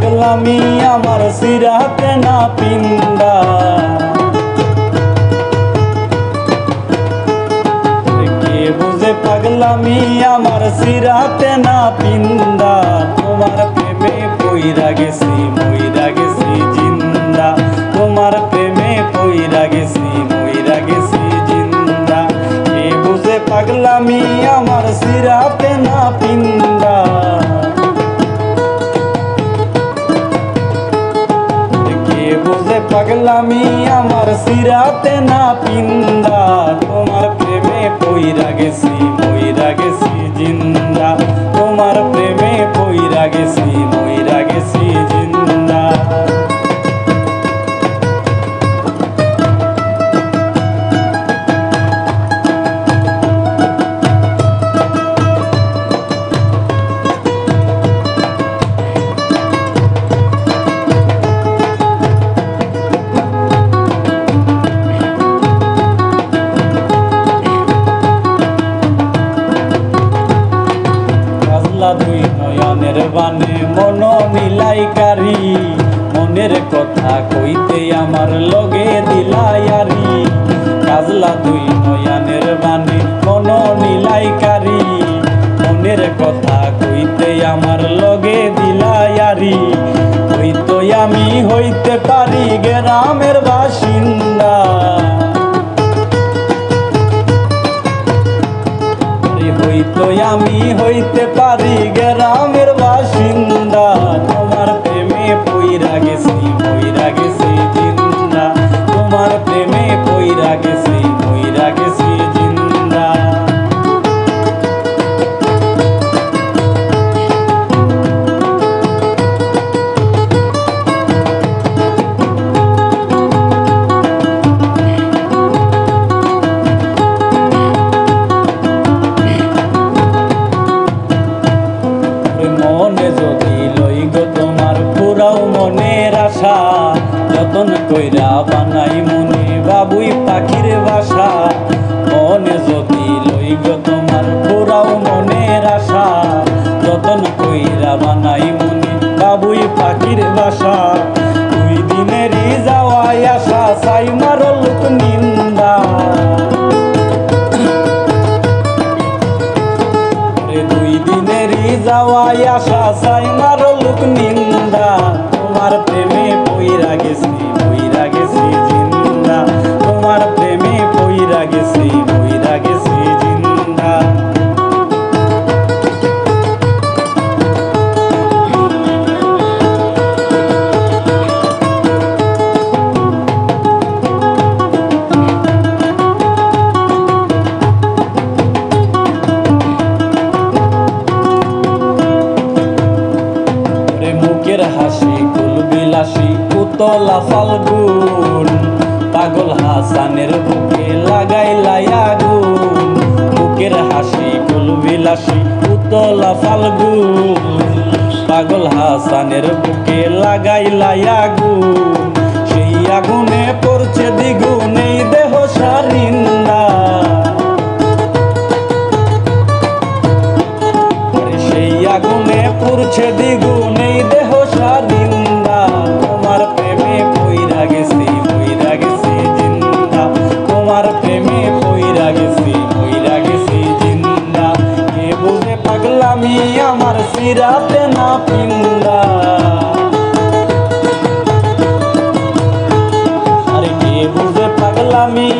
পাগলামি আমার সিরাতে না পিন্দা। কে বুঝে পাগলামি আমার সিরাতে না পিন্দা? তোমার প্রেমে পইরা গেছি, মইরা গেছি জিন্দা। তোমার প্রেমে পইরা গেছি, মইরা গেছি জিন্দা। কে বুঝে পাগলামি আমার সিরাতে না পিন্দা। পাগলামি আমার সিরাতে না পিন্দা। তোমার প্রেমে পইরা গেছি মইরা গেছি জিন্দা। তোমার প্রেমে পইরা গেছি দুই নয়নের বানে মন মিলাইকারি মনের কথা কইতে আমার লগে দিলায়ারি কাজলা দুই নয়নের বানে মন মিলাইকারি মনের কথা কইতে আমার লগে দিলায়ারি হইতো আমি হইতে পারি গ্রামের বাসিন্দা। হইতো আমি হইতে পারি গ্রামের যদি লই গো তোমার পুরাও মনের আশা, যতন কইরা বানাই মনে বাবুই পাখির বাসা। মনে যদি লই গো তোমার পুরাও মনের আশা, যতন কইরা বানাই মনে বাবুই পাখির বাসা। দুই দিনেরই যাওয়াই আশা সাই মারো লোক নিন্দা দুই দিনেরই যাওয়াই আশা চাই লোক নিন্দা। তোমার প্রেমে পইরা গেছি। পুতলা ফাল্গুন, পাগল হাসানের বুকে লাগাই আগুন, বুকের হাসি গুল বিলাসি পুতলা ফাল্গুন, পাগল হাসানের বুকে লাগাই আগুন, সেই আগুনে I mean.